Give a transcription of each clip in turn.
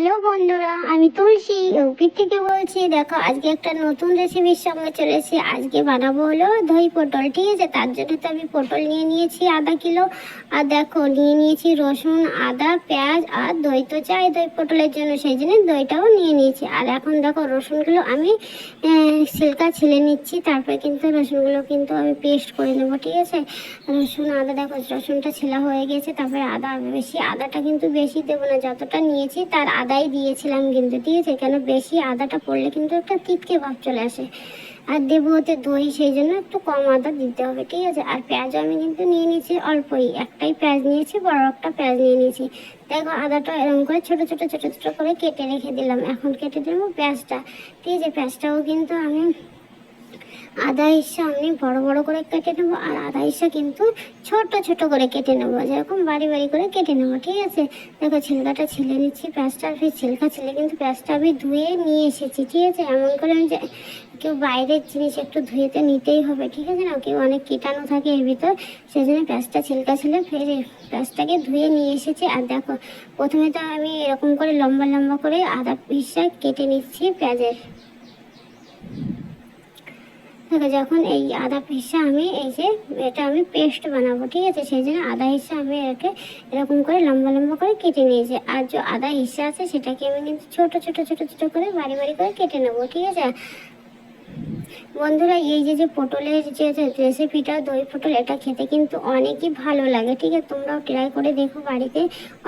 Hello বন্ধুরা, আমি তুলসী। ইউপির থেকে বলছি, দেখো, আজকে একটা নতুন রেসিপির সঙ্গে চলেছি আজকে বানাবো হলো দই পটল, ঠিক আছে? তার জন্য তো আমি পটল নিয়ে নিয়েছি আধা কিলো। আর দেখো, নিয়ে নিয়েছি রসুন, আদা, পেঁয়াজ আর দই তো চাই দই পটলের জন্য, সেই জন্য দইটাও নিয়ে নিয়েছি। আর এখন দেখো, রসুনগুলো আমি সিলকা ছিলে নিচ্ছি। তারপরে কিন্তু রসুনগুলো কিন্তু আমি পেস্ট করে নেব, ঠিক আছে? রসুন, আদা, দেখো, রসুনটা ছিলা হয়ে গেছে। তারপরে আদা, বেশি, আদাটা কিন্তু বেশি দেবো না। যতটা নিয়েছি, তার আদাই দিয়েছিলাম কিন্তু ঠিক আছে কেন? বেশি আদাটা পড়লে কিন্তু একটা তিতকে ভাব চলে আসে। আর দেবো হতে দই, সেই জন্য একটু কম আদা দিতে হবে, ঠিক আছে? আর পেঁয়াজও আমি কিন্তু নিয়ে নিয়েছি অল্পই। একটাই পেঁয়াজ নিয়েছি, বড় একটা পেঁয়াজ নিয়ে নিয়েছি। দেখো আদাটা এরকম করে ছোটো ছোটো ছোটো ছোটো করে কেটে রেখে দিলাম। এখন কেটে দেবো পেঁয়াজটা। ঠিক আছে? পেঁয়াজটাও কিন্তু আমি আদা হিসা আমি বড় বড় করে কেটে নেব, আর আদা হিসা কিন্তু ছোট ছোট করে কেটে নেব, যেরকম বাড়ি বাড়ি করে কেটে নেব, ঠিক আছে? দেখো ছিলকাটা ছিলে নিচ্ছি পেঁয়াজটা আর ফির ছিলকা ছিলে কিন্তু পেঁয়াজটা আমি ধুয়ে নিয়ে এসেছি, ঠিক আছে? এমন করে আমি কেউ বাইরের জিনিস একটু ধুয়েতে নিতেই হবে, ঠিক আছে না? কেউ অনেক কীটাণু থাকে এর ভিতর সেই জন্য পেঁয়াজটা ছিলকা ছিল ফের এই পেঁয়াজটাকে ধুয়ে নিয়ে এসেছি, আর দেখো প্রথমে তো আমি এরকম করে লম্বা লম্বা করে আদা হিসা কেটে নিচ্ছি পেঁয়াজের। যখন এই আদা পিসে আমি এই যে এটা আমি পেস্ট বানাবো, ঠিক আছে? সেই জন্য আদা হিসা আমি একে এরকম করে লম্বা লম্বা করে কেটে নিয়েছি। আর যে আদা হিসা আছে, সেটাকে আমি কিন্তু ছোট ছোট ছোট ছোট করে বাড়ি বাড়ি করে কেটে নেব, ঠিক আছে? বন্ধুরা, এই যে যে পটলের যে রেসিপিটা দই পটল, এটা খেতে কিন্তু অনেকই ভালো লাগে, ঠিক আছে? তোমরাও ট্রাই করে দেখো বাড়িতে।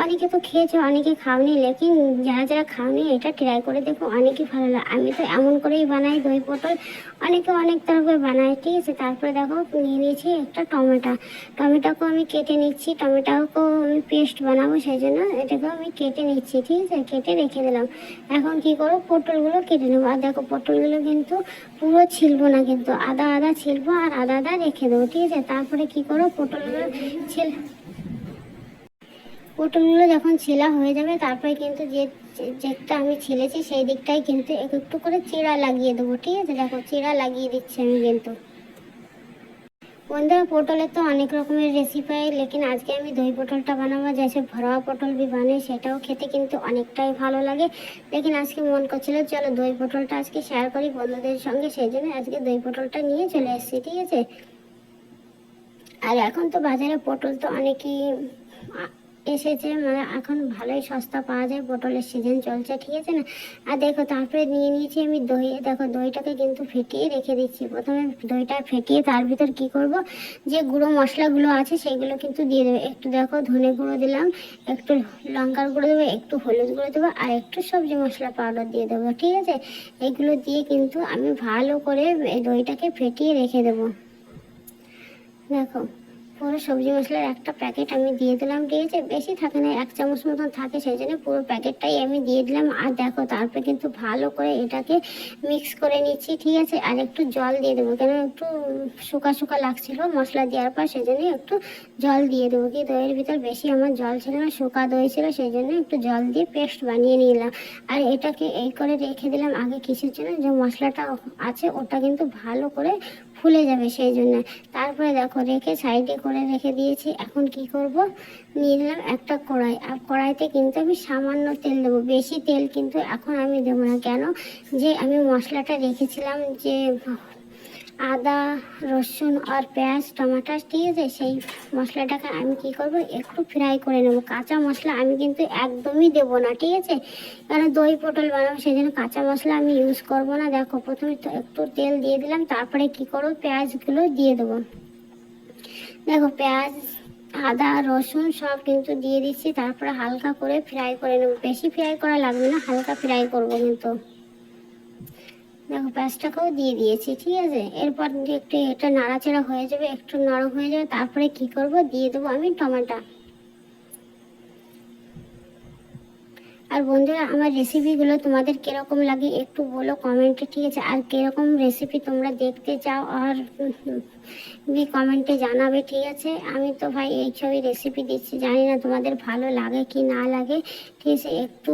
অনেকে তো খেয়েছো, অনেকে খাওনি, লেকিন যারা যারা খাওনি, এটা ট্রাই করে দেখো, অনেকই ভালো লাগে। আমি তো এমন করেই বানাই দই পটল, অনেকে অনেক তরফে বানায়, ঠিক আছে? তারপরে দেখো, নিয়ে নিয়েছি একটা টমেটো। টমেটোকেও আমি কেটে নিচ্ছি, টমেটোকেও আমি পেস্ট বানাবো, সেই জন্য এটাকেও আমি কেটে নিচ্ছি, ঠিক আছে? কেটে রেখে দিলাম। এখন কি করো পটলগুলো কেটে নেব। আর দেখো, পটলগুলো কিন্তু পুরো ছিলবো না কিন্তু আদা আদা ছিলবো আর আদা আদা রেখে দেবো, ঠিক আছে? তারপরে কি করো পটলগুলো ছিল। পটলগুলো যখন ছেলা হয়ে যাবে, তারপরে কিন্তু যে যেটা আমি ছেলেছি সেই দিকটাই কিন্তু একটু করে চিড়া লাগিয়ে দেবো, ঠিক আছে? দেখো, চিড়া লাগিয়ে দিচ্ছি আমি কিন্তু। বন্ধুরা পটলে তো অনেক রকমের রেসিপি হয় লেকিন আজকে আমি দই পটলটা বানাবো জেসে ভরা পটল বি বানাই সেটাও খেতে কিন্তু অনেকটাই ভালো লাগে। লেকিন আজকে মন করছিল, চলো দই পটলটা আজকে শেয়ার করি বন্ধুদের সঙ্গে, সেই জন্য আজকে দই পটলটা নিয়ে চলে এসেছি, ঠিক আছে? আর এখন তো বাজারে পটল তো অনেকই এসেছে মানে এখন ভালোই সস্তা পাওয়া যায়, পটলের সিজন চলছে, ঠিক আছে না? আর দেখো, তারপরে নিয়ে নিয়েছি আমি দই। দেখো, দইটাকে কিন্তু ফেটিয়ে রেখে দিচ্ছি। প্রথমে দইটা ফেটিয়ে তার ভিতর কি করব? যে গুঁড়ো মশলাগুলো আছে, সেগুলো কিন্তু দিয়ে দেবে। একটু দেখো, ধনে গুঁড়ো দিলাম, একটু লঙ্কার গুঁড়ো দেবো, একটু হলুদ গুঁড়ো দেবো, আর একটু সবজি মশলা পাউডার দিয়ে দেবো, ঠিক আছে? এগুলো দিয়ে কিন্তু আমি ভালো করে দইটাকে ফেটিয়ে রেখে দেবো। দেখো পুরো সবজি মশলার একটা প্যাকেট আমি দিয়ে দিলাম, ঠিক আছে? বেশি থাকে না, এক চামচ মতন থাকে, সেই জন্য পুরো প্যাকেটটাই আমি দিয়ে দিলাম। আর দেখো, তারপরে কিন্তু ভালো করে এটাকে মিক্স করে নিচ্ছি, ঠিক আছে? আর একটু জল দিয়ে দেবো কেন একটু শুকা শুকা লাগছিল মশলা দেওয়ার পর, সেই জন্য একটু জল দিয়ে দেবো। কি, দইয়ের ভিতর বেশি আমার জল ছিল না, শুকা দই ছিল, সেই জন্য একটু জল দিয়ে পেস্ট বানিয়ে নিলাম। আর এটাকে এই করে রেখে দিলাম আগে কিসের জন্য, যে মশলাটা আছে, ওটা কিন্তু ভালো করে ফুলে যাবে সেই জন্য। তারপরে দেখো, রেখে সাইডে করে রেখে দিয়েছি। এখন কি করব? নিয়ে নিলাম একটা কড়াই। আর কড়াইতে কিন্তু আমি সামান্য তেল দেবো। বেশি তেল কিন্তু এখন আমি দেবো না। কেন? যে আমি মশলাটা রেখেছিলাম যে আদা, রসুন আর পেঁয়াজ টমাটার ঠিক আছে সেই মশলাটাকে আমি কি করব, একটু ফ্রাই করে নেব। কাঁচা মশলা আমি কিন্তু একদমই দেবো না, ঠিক আছে? কারণ দই পটল বানাবো সেই জন্য কাঁচা মশলা আমি ইউজ করব না। দেখো, প্রথমে তো একটু তেল দিয়ে দিলাম, তারপরে কি করব, পেঁয়াজগুলো দিয়ে দেবো। দেখো, পেঁয়াজ, আদা, রসুন সব কিন্তু দিয়ে দিচ্ছি, তারপরে হালকা করে ফ্রাই করে নেব। বেশি ফ্রাই করা লাগবে না, হালকা ফ্রাই করব কিন্তু। দেখো পেঁয়াজটাকেও দিয়ে দিয়েছি, ঠিক আছে? এরপর একটু এটা নাড়াচাড়া হয়ে যাবে, একটু নরম হয়ে যাবে, তারপরে কি করব? দিয়ে দেবো আমি টমেটো। আর বন্ধুরা, আমার রেসিপিগুলো তোমাদের কীরকম লাগে একটু বলো কমেন্টে ঠিক আছে? আর কীরকম রেসিপি তোমরা দেখতে চাও আর বি কমেন্টে জানাবে, ঠিক আছে? আমি তো ভাই এই ছবি রেসিপি দিচ্ছি, জানি না তোমাদের ভালো লাগে কি না লাগে, ঠিক আছে? একটু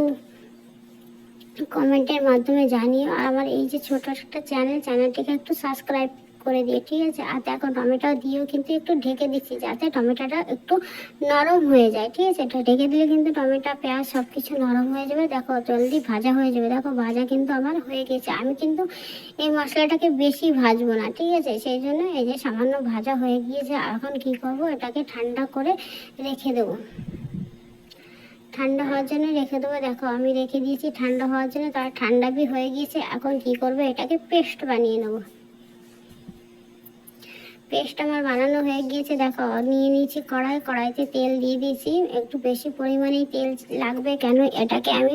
কমেন্টের মাধ্যমে জানিও। আর আমার এই যে ছোট একটা চ্যানেল চ্যানেলটিকে একটু সাবস্ক্রাইব করে দিয়ে ঠিক আছে? আর দেখো, টমেটো দিয়েও কিন্তু একটু ঢেকে দিচ্ছি, যাতে টমেটোটা একটু নরম হয়ে যায়, ঠিক আছে? এটা ঢেকে দিলে কিন্তু টমেটো, পেঁয়াজ সব কিছু নরম হয়ে যাবে। দেখো, জলদি ভাজা হয়ে যাবে। দেখো, ভাজা কিন্তু আমার হয়ে গেছে। আমি কিন্তু এই মশলাটাকে বেশি ভাজবো না, ঠিক আছে? সেই জন্য এই যে সামান্য ভাজা হয়ে গিয়েছে এখন কি করব? এটাকে ঠান্ডা করে রেখে দেবো। ঠান্ডা হওয়ার জন্য রেখে দেবো। দেখো, আমি রেখে দিয়েছি ঠান্ডা হওয়ার জন্য, তার ঠান্ডা বি হয়ে গিয়েছে। এখন কি করব? এটাকে পেস্ট বানিয়ে নেব। পেস্ট আমার বানানো হয়ে গিয়েছে, দেখো, নিয়ে নিয়েছি কড়াই, কড়াইতে তেল দিয়ে দিয়েছি। একটু বেশি পরিমাণেই তেল লাগবে কেন, এটাকে আমি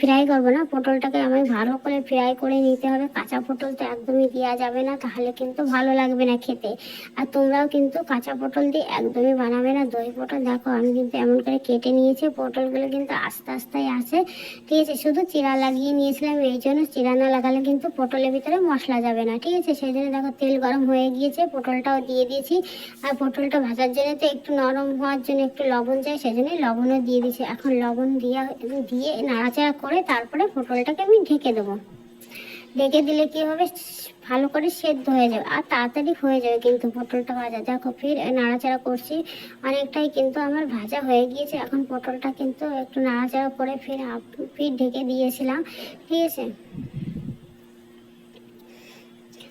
ফ্রাই করব না। পটলটাকে আমি ভালো করে ফ্রাই করে নিতে হবে। কাঁচা পটল তো একদমই দেওয়া যাবে না, তাহলে কিন্তু ভালো লাগবে না খেতে। আর তোমরাও কিন্তু কাঁচা পটল দিয়ে একদমই বানাবে না। দই পটল, দেখো, আমি কিন্তু এমন করে কেটে নিয়েছি। পটলগুলো কিন্তু আস্তে আস্তেই আছে ঠিক আছে, শুধু চিরা লাগিয়ে নিয়েছিলাম, এই জন্য চিরা না লাগালে কিন্তু পটলের ভিতরে মশলা যাবে না। ঠিক আছে, সেই জন্য দেখো তেল গরম হয়ে গিয়েছে পটলটাও দিয়ে দিয়েছি। আর পটলটা ভাজার জন্য তো একটু নরম হওয়ার জন্য একটু লবণ চাই সেই জন্য লবণও দিয়ে দিয়েছি। এখন লবণ দিয়ে দিয়ে নাড়াচাড়া করে তারপরে পটলটাকে আমি ঢেকে দেবো। ঢেকে দিলে কি হবে? ভালো করে সেদ্ধ হয়ে যাবে। আর তাড়াতাড়ি হয়ে যাবে কিন্তু পটলটা ভাজা। দেখো ফির নাড়াচাড়া করছি। অনেকটাই কিন্তু আমার ভাজা হয়ে গিয়েছে। এখন পটলটা কিন্তু একটু নাড়াচাড়া করে ফির ফির ঢেকে দিয়েছিলাম। ঠিক আছে?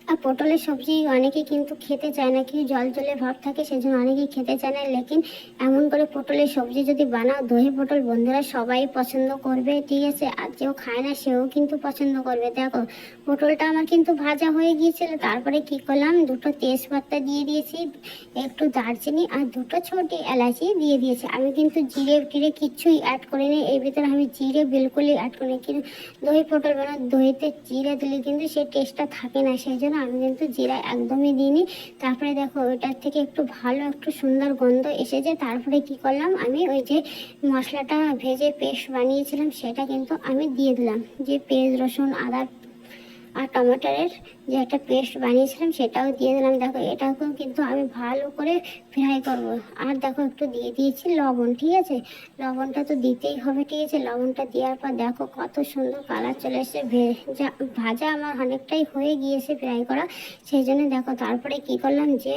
আর পটলের সবজি অনেকেই কিন্তু খেতে চায় না কি জল জলে ভাব থাকে, সেজন্য অনেকেই খেতে চায় না। লেকিন এমন করে পটলের সবজি যদি বানাও দহি পটল, বন্ধুরা সবাই পছন্দ করবে, ঠিক আছে? আর যেও খায় না, সেও কিন্তু পছন্দ করবে। দেখো, পটলটা আমার কিন্তু ভাজা হয়ে গিয়েছিল। তারপরে কি করলাম? দুটো তেজপাতা দিয়ে দিয়েছি, একটু দারচিনি আর দুটো ছোটি এলাচি দিয়ে দিয়েছি। আমি কিন্তু জিরে টিরে কিচ্ছুই অ্যাড করিনি। এর ভিতরে আমি জিরে বিলকুলই অ্যাড করিনি। কিন্তু দই, পটল বানা দহিতে জিরে দিলে কিন্তু সেই টেস্টটা থাকে না, সেই জন্য আমি কিন্তু জিরা একদমই দিইনি। তারপরে দেখো, ওইটার থেকে একটু ভালো, একটু সুন্দর গন্ধ এসেছে। তারপরে কি করলাম, আমি ওই যে মশলাটা ভেজে পেস্ট বানিয়েছিলাম, সেটা কিন্তু আমি দিয়ে দিলাম। যে পেঁয়াজ রসুন, আদা আর টমেটোরের যে একটা পেস্ট বানিয়েছিলাম, সেটাও দিয়ে দিলাম। দেখো, এটাকেও কিন্তু আমি ভালো করে ফ্রাই করব। আর দেখো, একটু দিয়ে দিয়েছি লবণ, ঠিক আছে? লবণটা তো দিতেই হবে, ঠিক আছে? লবণটা দেওয়ার পর দেখো, কত সুন্দর কালার চলে এসেছে। ভেজা, ভাজা আমার অনেকটাই হয়ে গিয়েছে ফ্রাই করা। সেই জন্য দেখো, তারপরে কি করলাম যে,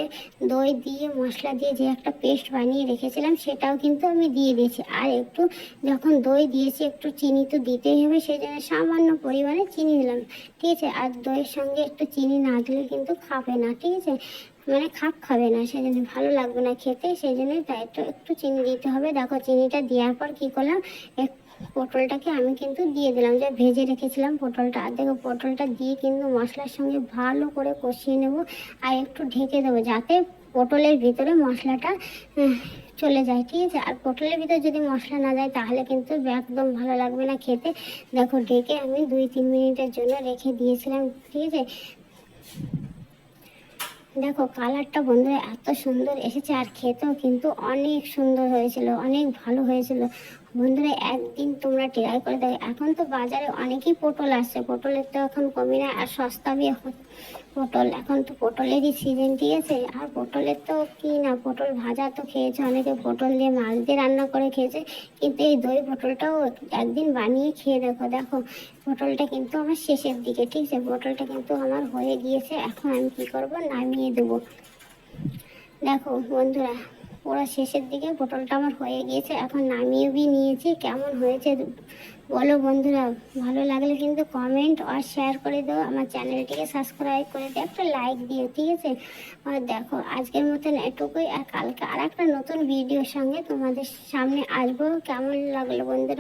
দই দিয়ে, মশলা দিয়ে যে একটা পেস্ট বানিয়ে রেখেছিলাম, সেটাও কিন্তু আমি দিয়ে দিয়েছি। আর একটু যখন দই দিয়েছি, একটু চিনি তো দিতেই হবে, সেই জন্য সামান্য পরিমাণে চিনি দিলাম, ঠিক আছে? আর দইয়ের সঙ্গে একটু চিনি না দিলে কিন্তু খাবে না, ঠিক আছে? মানে খাপ খাবে না সেই জন্য ভালো লাগবে না খেতে সেই জন্য তাই তো একটু চিনি দিতে হবে। দেখো, চিনিটা দেওয়ার পর কী করলাম? পটলটাকে আমি কিন্তু দিয়ে দিলাম, যে ভেজে রেখেছিলাম পটলটা। আর দেখো, পটলটা দিয়ে কিন্তু মশলার সঙ্গে ভালো করে কষিয়ে নেব আর একটু ঢেকে দেবো যাতে পটলের ভিতরে মশলাটা চলে যায়, ঠিক আছে? আর পটলের ভিতরে যদি মশলা না যায়, তাহলে কিন্তু একদম ভালো লাগবে না খেতে। দেখো, ডেকে আমি দুই তিন মিনিটের জন্য রেখে দিয়েছিলাম, ঠিক আছে? দেখো, কালারটা বন্ধুরা এত সুন্দর এসেছে, আর খেতেও কিন্তু অনেক সুন্দর হয়েছিল, অনেক ভালো হয়েছিল। বন্ধুরা, একদিন তোমরা ট্রাই করে দেখো। এখন তো বাজারে অনেকই পটল আসছে, পটলের তো এখন কমে না, আর সস্তা বি পটল, এখন তো পটলেরই সিজন ঠিক আছে আর পটলের তো কি না, পটল ভাজা তো খেয়েছে, অনেকে পটল দিয়ে মাছ দিয়ে রান্না করে খেয়েছে। কিন্তু এই দই পটলটাও একদিন বানিয়ে খেয়ে দেখো দেখো। পটলটা কিন্তু আমার শেষের দিকে, ঠিক আছে? পটলটা কিন্তু আমার হয়ে গিয়েছে, এখন আমি কি করব? নামিয়ে দেবো। দেখো বন্ধুরা পুরো শেষের দিকে পটলটা আমার হয়ে গিয়েছে। এখন নামিয়ে বি নিয়েছি। কেমন হয়েছে বলো বন্ধুরা। ভালো লাগলে কিন্তু কমেন্ট আর শেয়ার করে দাও। আমার চ্যানেলটিকে সাবস্ক্রাইব করে দাও। একটা লাইক দিও, ঠিক আছে? আর দেখো, আজকের মতন এটুকুই। আর কালকে আর একটা নতুন ভিডিওর সঙ্গে তোমাদের সামনে আসব। কেমন লাগল বন্ধুরা?